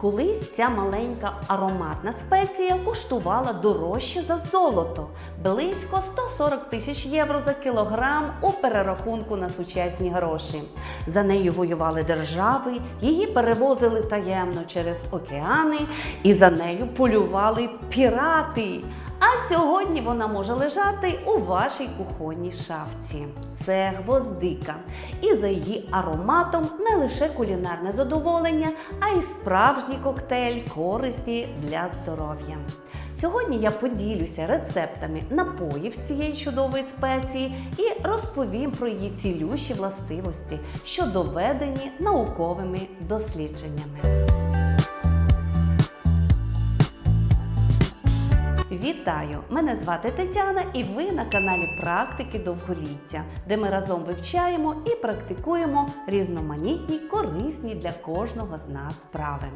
Колись ця маленька ароматна спеція коштувала дорожче за золото близько 140 тисяч євро за кілограм у перерахунку на сучасні гроші. За нею воювали держави, її перевозили таємно через океани, і за нею полювали пірати. А сьогодні вона може лежати у вашій кухонній шафці. Це гвоздика. І за її ароматом не лише кулінарне задоволення, а й справжній коктейль корисні для здоров'я. Сьогодні я поділюся рецептами напоїв з цієї чудової спеції і розповім про її цілющі властивості, що доведені науковими дослідженнями. Вітаю! Мене звати Тетяна, і ви на каналі Практики довголіття, де ми разом вивчаємо і практикуємо різноманітні, корисні для кожного з нас справи.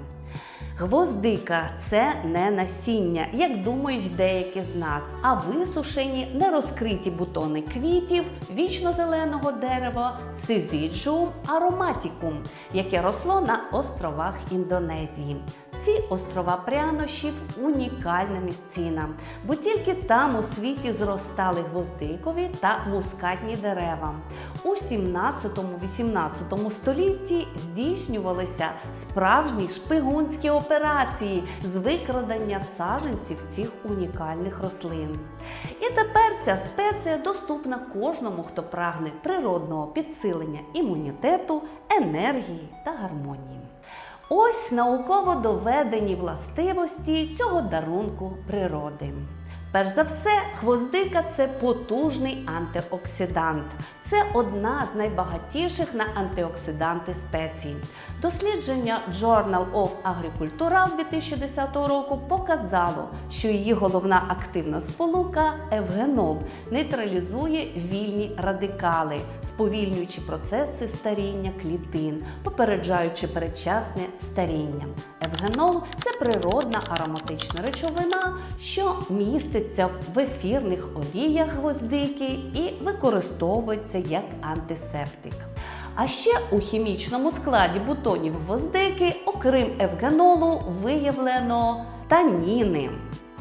Гвоздика це не насіння, як думають деякі з нас, а висушені нерозкриті бутони квітів вічно-зеленого дерева Сизіджум ароматікум, яке росло на островах Індонезії. Ці острова прянощів унікальна місцина, бо тільки там у світі зростали гвоздикові та мускатні дерева. У 17-18 столітті здійснювалися справжні шпигунські операції з викрадення саджанців цих унікальних рослин. І тепер ця спеція доступна кожному, хто прагне природного підсилення імунітету, енергії та гармонії. Ось науково доведені властивості цього дарунку природи. Перш за все, гвоздика це потужний антиоксидант. Це одна з найбагатіших на антиоксиданти спецій. Дослідження Journal of Agricultural 2010 року показало, що її головна активна сполука евгенол нейтралізує вільні радикали, сповільнюючи процеси старіння клітин, попереджаючи передчасне старіння. Евгенол це природна ароматична речовина, що міститься в ефірних оліях гвоздики і використовується як антисептик. А ще у хімічному складі бутонів гвоздики, окрім евгенолу, виявлено таніни,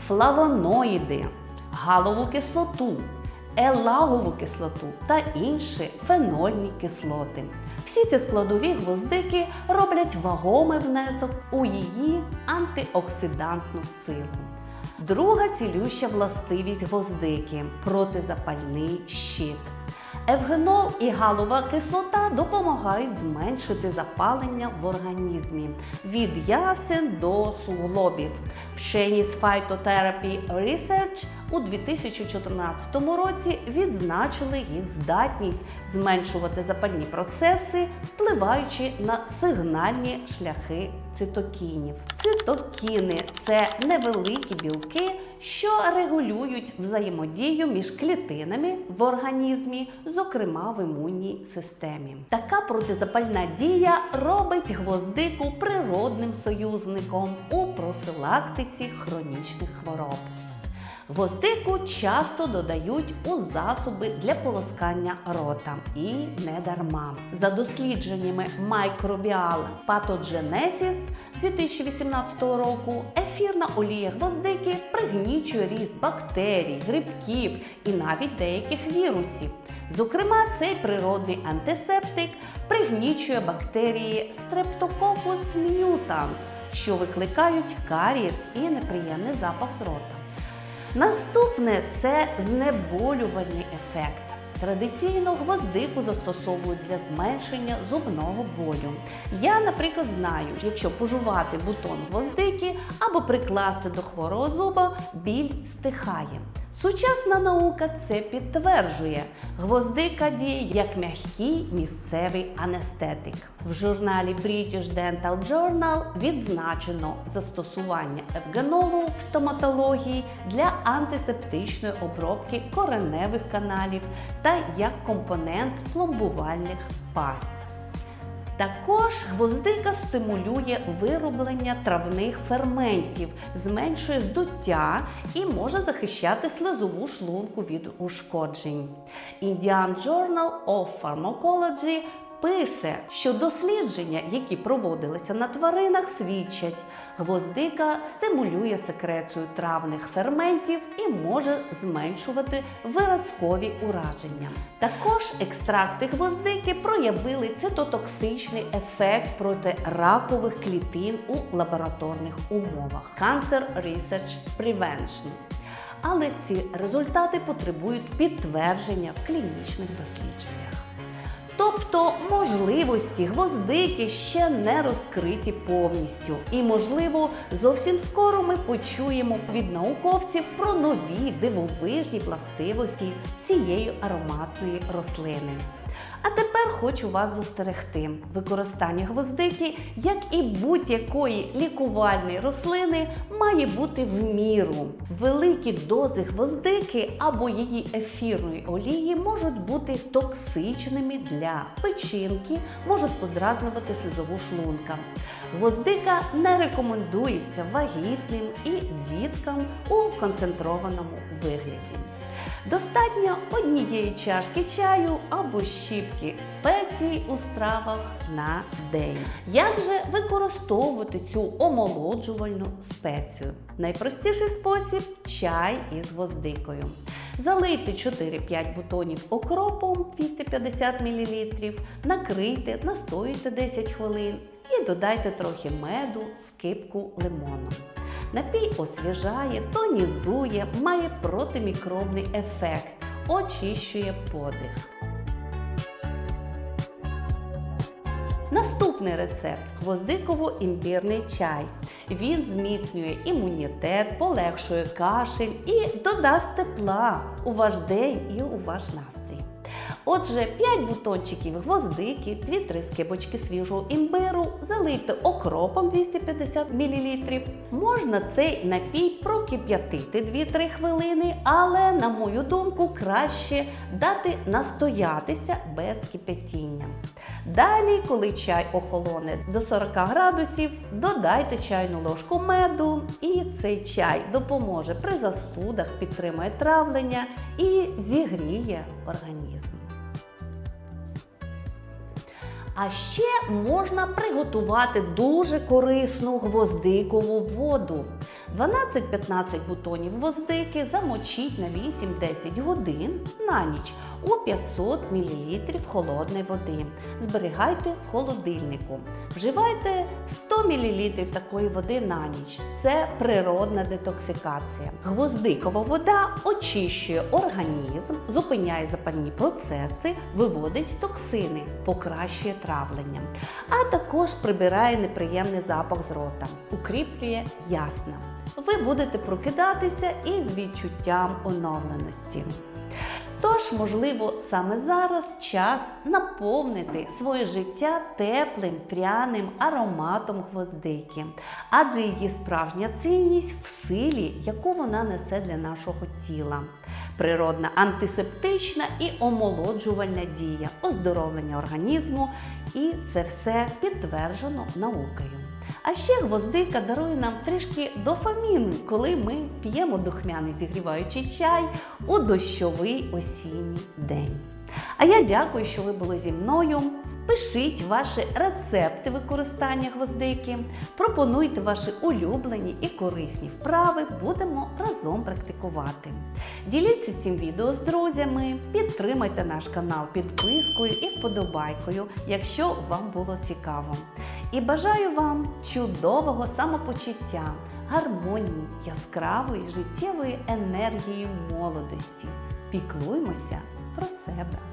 флавоноїди, галову кислоту, елагову кислоту та інші фенольні кислоти. Всі ці складові гвоздики роблять вагомий внесок у її антиоксидантну силу. Друга цілюща властивість гвоздики протизапальний щит. Евгенол і галова кислота допомагають зменшити запалення в організмі від ясен до суглобів. Вчені з Phytotherapy Research у 2014 році відзначили їх здатність зменшувати запальні процеси, впливаючи на сигнальні шляхи цитокінів. Цитокіни це невеликі білки, що регулюють взаємодію між клітинами в організмі, зокрема в імунній системі. Така протизапальна дія робить гвоздику природним союзником у профілактиці хронічних хвороб. Гвоздику часто додають у засоби для полоскання рота. І не дарма. За дослідженнями Microbial Pathogenesis 2018 року ефірна олія гвоздики пригнічує ріст бактерій, грибків і навіть деяких вірусів. Зокрема, цей природний антисептик пригнічує бактерії Streptococcus mutans, що викликають карієс і неприємний запах рота. Наступне це знеболювальний ефект. Традиційно гвоздику застосовують для зменшення зубного болю. Я, наприклад, знаю, якщо пожувати бутон гвоздики або прикласти до хворого зуба, біль стихає. Сучасна наука це підтверджує. Гвоздика діє як м'який місцевий анестетик. В журналі British Dental Journal відзначено застосування евгенолу в стоматології для антисептичної обробки кореневих каналів та як компонент пломбувальних паст. Також гвоздика стимулює вироблення травних ферментів, зменшує здуття і може захищати слизову шлунку від ушкоджень. Indian Journal of Pharmacology пише, що дослідження, які проводилися на тваринах, свідчать, гвоздика стимулює секрецію травних ферментів і може зменшувати виразкові ураження. Також екстракти гвоздики проявили цитотоксичний ефект проти ракових клітин у лабораторних умовах. Cancer Research Prevention. Але ці результати потребують підтвердження в клінічних дослідженнях. Тобто можливості гвоздики ще не розкриті повністю. І, можливо, зовсім скоро ми почуємо від науковців про нові дивовижні властивості цієї ароматної рослини. А тепер хочу вас застерегти. Використання гвоздики, як і будь-якої лікувальної рослини, має бути в міру. Великі дози гвоздики або її ефірної олії можуть бути токсичними для печінки, можуть подразнювати слізову шлунка. Гвоздика не рекомендується вагітним і діткам у концентрованому вигляді. Достатньо однієї чашки чаю або щіпки спецій у стравах на день. Як же використовувати цю омолоджувальну спецію? Найпростіший спосіб чай із гвоздикою. Залийте 4-5 бутонів окропом 250 мл, накрийте, настоюйте 10 хвилин і додайте трохи меду, скипку лимону. Напій освіжає, тонізує, має протимікробний ефект, очищує подих. Наступний рецепт гвоздиково-імбірний чай. Він зміцнює імунітет, полегшує кашель і додасть тепла у ваш день і у ваш настрій. Отже, 5 бутончиків гвоздики, 2-3 скибочки свіжого імбиру, залийте окропом 250 мл. Можна цей напій прокип'ятити 2-3 хвилини, але, на мою думку, краще дати настоятися без кипятіння. Далі, коли чай охолоне до 40 градусів, додайте чайну ложку меду, і цей чай допоможе при застудах, підтримує травлення і зігріє організм. А ще можна приготувати дуже корисну гвоздикову воду. 12-15 бутонів гвоздики замочіть на 8-10 годин на ніч у 500 мл холодної води. Зберігайте в холодильнику. Вживайте 100 мл такої води на ніч. Це природна детоксикація. Гвоздикова вода очищує організм, зупиняє запальні процеси, виводить токсини, покращує травлення, а також прибирає неприємний запах з рота, укріплює ясна. Ви будете прокидатися із відчуттям оновленості. Тож, можливо, саме зараз час наповнити своє життя теплим пряним ароматом гвоздики, адже її справжня цінність в силі, яку вона несе для нашого тіла. Природна антисептична і омолоджувальна дія, оздоровлення організму, і це все підтверджено наукою. А ще гвоздика дарує нам трішки дофаміну, коли ми п'ємо духмяний зігріваючий чай у дощовий осінній день. А я дякую, що ви були зі мною. Пишіть ваші рецепти використання гвоздики, пропонуйте ваші улюблені і корисні вправи, будемо разом практикувати. Діліться цим відео з друзями, підтримайте наш канал підпискою і вподобайкою, якщо вам було цікаво. І бажаю вам чудового самопочуття, гармонії, яскравої життєвої енергії молодості. Піклуймося про себе.